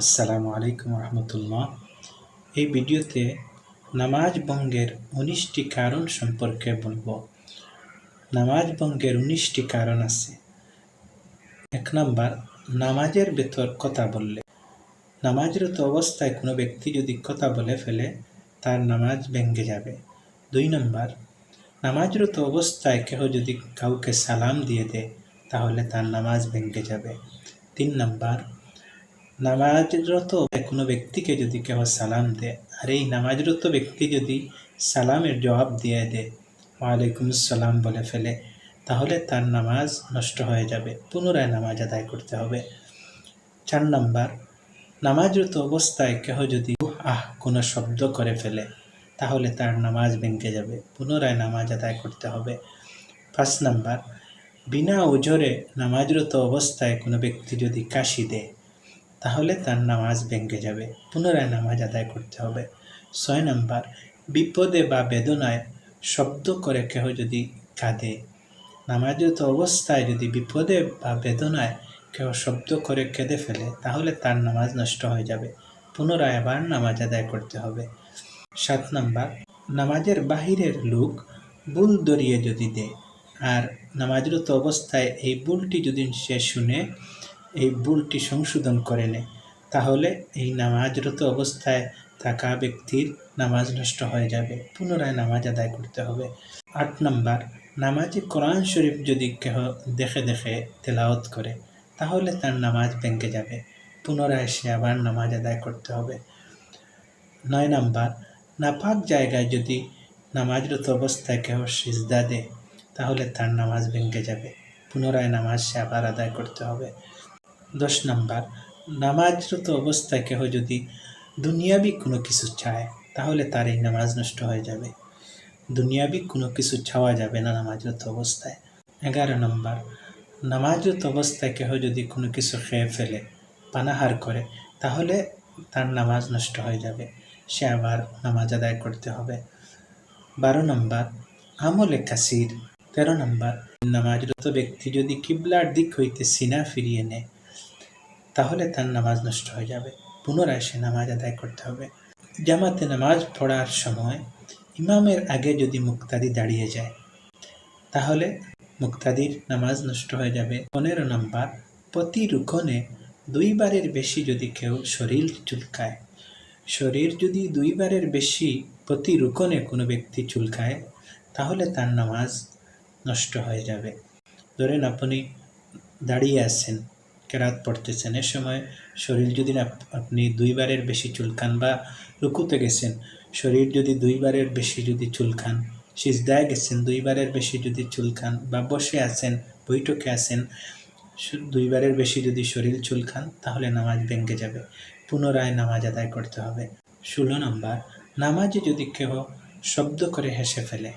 আসসালামু আলাইকুম রহমতুল্লাহ। এই ভিডিওতে নামাজ ভঙ্গের উনিশটি কারণ সম্পর্কে বলব। নামাজ ভঙ্গের উনিশটি কারণ আছে। এক নম্বর, নামাজের ভেতর কথা বললে। নামাজরত অবস্থায় কোনো ব্যক্তি যদি কথা বলে ফেলে, তার নামাজ ভেঙ্গে যাবে। দুই নম্বর, নামাজরত অবস্থায় কেহ যদি কাউকে সালাম দিয়ে দেয়, তাহলে তার নামাজ ভেঙ্গে যাবে। তিন নম্বর নামাজরত কোনো ব্যক্তিকে যদি কেউ সালাম দেয়, আর এই নামাজরত ব্যক্তি যদি সালামের জবাব দিয়ে দেয়, ওয়ালাইকুম সালাম বলে ফেলে, তাহলে তার নামাজ নষ্ট হয়ে যাবে, পুনরায় নামাজ আদায় করতে হবে। চার নম্বর, নামাজরত অবস্থায় কেহ যদি আহ কোনো শব্দ করে ফেলে, তাহলে তার নামাজ ভেঙে যাবে, পুনরায় নামাজ আদায় করতে হবে। পাঁচ নম্বর, বিনা ওজরে নামাজরত অবস্থায় কোনো ব্যক্তি যদি কাশি দেয় তাহলে তার নামাজ ভেঙে যাবে, পুনরায় নামাজ আদায় করতে হবে। ছয় নম্বর, বিপদে বা বেদনায় শব্দ করে কেহ যদি কাঁদে। নামাজরত অবস্থায় যদি বিপদে বা বেদনায় কেউ শব্দ করে কেঁদে ফেলে, তাহলে তার নামাজ নষ্ট হয়ে যাবে, পুনরায় আবার নামাজ আদায় করতে হবে। সাত নম্বর, নামাজের বাহিরের লোক বুল দরিয়ে যদি দেয়, আর নামাজরত অবস্থায় এই বুলটি যদি সে শুনে এই ভুলটি সংশোধন করে নেয় তাহলে এই নামাজরত অবস্থায় থাকা ব্যক্তির নামাজ নষ্ট হয়ে যাবে, পুনরায় নামাজ আদায় করতে হবে। আট নম্বর, নামাজে কোরআন শরীফ যদি কেহ দেখে দেখে তেলাওত করে, তাহলে তার নামাজ ভেঙে যাবে, পুনরায় সে আবার নামাজ আদায় করতে হবে। নয় নম্বর, নাপাক জায়গায় যদি নামাজরত অবস্থায় কেহ সিজদা দেয়, তাহলে তার নামাজ ভেঙে যাবে, পুনরায় নামাজ সে আবার আদায় করতে হবে। দশ নাম্বার, নামাজরত অবস্থায় কেহ যদি দুনিয়াবি কোনো কিছু চায়, তাহলে তার এই নামাজ নষ্ট হয়ে যাবে। দুনিয়াবি কোনো কিছু চাওয়া যাবে না নামাজরত অবস্থায়। এগারো নম্বর, নামাজরত অবস্থায় কেহ যদি কোনো কিছু খেয়ে ফেলে, পানাহার করে, তাহলে তার নামাজ নষ্ট হয়ে যাবে। সে আবার নামাজ আদায় করতে হবে। বারো নম্বর, আমলে কাসির। তেরো নম্বর, নামাজরত ব্যক্তি যদি কিবলার দিক হইতে সিনা ফিরিয়ে নেয় তাহলে তার নামাজ নষ্ট হয়ে যাবে। পুনরায় সে নামাজ আদায় করতে হবে। জামাতে নামাজ পড়ার সময় ইমামের আগে যদি মুক্তাদি দাঁড়িয়ে যায়, তাহলে মুক্তাদির নামাজ নষ্ট হয়ে যাবে। পনেরো নম্বর, প্রতি রুকনে দুইবারের বেশি যদি কেউ শরীর চুলকায়, শরীর যদি দুইবারের বেশি প্রতি রুকনে কোনো ব্যক্তি চুলকায়, তাহলে তার নামাজ নষ্ট হয়ে যাবে। ধরেন আপনি দাঁড়িয়ে আছেন কেরাত পড়তেছেন। এ সময় শরীর যদি আপনি দুইবারের বেশি চুলকান বা রুকুতে গেছেন, শরীর যদি দুইবারের বেশি যদি চুলকান, সিজদায় গেছেন, দুইবারের বেশি যদি চুলকান বা বসে আছেন, বৈঠকে আছেন দুইবারের বেশি যদি শরীর চুলকান, তাহলে নামাজ ভেঙে যাবে। পুনরায় নামাজ আদায় করতে হবে। ষোলো নম্বর, নামাজে যদি কেউ শব্দ করে হেসে ফেলে,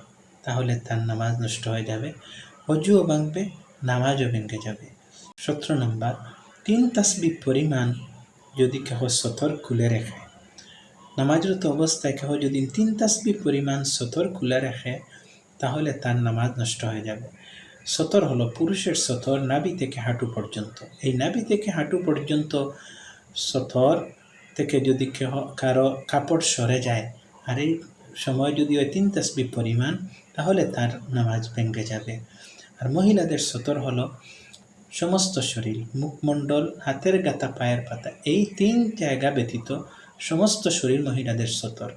তাহলে তার নামাজ নষ্ট হয়ে যাবে। অজুও ভাঙবে, নামাজও ভেঙে যাবে। সতেরো নম্বর, তিন তাসবি পরিমাণ যদি কেহ সতর খুলে রেখে। নামাজরত অবস্থায় কেহ যদি তিন তাসবি পরিমাণ সতর খুলে রাখে, তাহলে তার নামাজ নষ্ট হয়ে যাবে। সতর হলো পুরুষের সতর নাবি থেকে হাঁটু পর্যন্ত। এই নাবি থেকে হাঁটু পর্যন্ত সতর থেকে যদি কেহ কারও কাপড় সরে যায়, আর এই সময় যদি ওই তিন তাসবি পরিমাণ, তাহলে তার নামাজ ভেঙে যাবে। আর মহিলাদের সতর হলো সমস্ত শরীর, মুখমণ্ডল, হাতের গাতা পায়ের পাতা, এই তিন জায়গা ব্যতীত সমস্ত শরীর মহিলাদের সতর।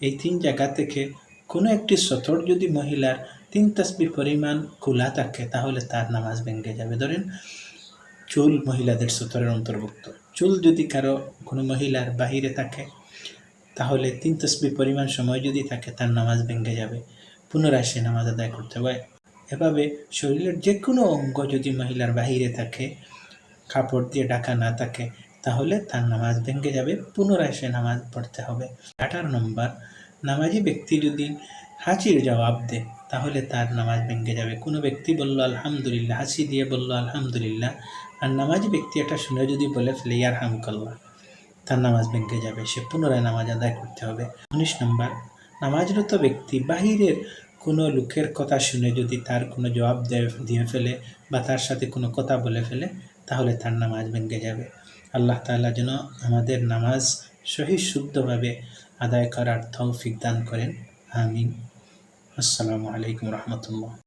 এই তিন জায়গা থেকে কোনো একটি সতর যদি মহিলার তিন তসবি পরিমাণ খোলা থাকে, তাহলে তার নামাজ ভেঙে যাবে। ধরেন, চুল মহিলাদের সতরের অন্তর্ভুক্ত। চুল যদি কারও কোনো মহিলার বাহিরে থাকে, তাহলে তিন তসবি পরিমাণ সময় যদি থাকে, তার নামাজ ভেঙে যাবে। পুনরায় সে নামাজ আদায় করতে হয়। এভাবে শরীরের যে কোনো অঙ্গ যদি মহিলার বাহিরে থাকে, কাপড় দিয়ে ঢাকা না থাকে, তাহলে তার নামাজ ভেঙে যাবে, পুনরায় সে নামাজ পড়তে হবে। আঠারো নম্বর, নামাজি ব্যক্তি যদি হাঁচির জবাব দেয় তাহলে তার নামাজ ভেঙে যাবে। কোনো ব্যক্তি বলল, আলহামদুলিল্লাহ। হাসি দিয়ে বলল, আলহামদুলিল্লাহ। আর নামাজি ব্যক্তি এটা শুনে যদি বলে, ফেলে ইয়ার হাম হামকাল্লা তার নামাজ ভেঙে যাবে, সে পুনরায় নামাজ আদায় করতে হবে। উনিশ নম্বর, নামাজরত ব্যক্তি বাহিরের কোনো লোকের কথা শুনে যদি তার কোনো জবাব দিয়ে ফেলে বা তার সাথে কোনো কথা বলে ফেলে, তাহলে তার নামাজ ভেঙে যাবে। আল্লাহ তাআলা যেন আমাদের নামাজ সহি, শুদ্ধভাবে আদায় করার তৌফিক দান করেন। আমিন। আসসালামু আলাইকুম রহমতুল্লাহ।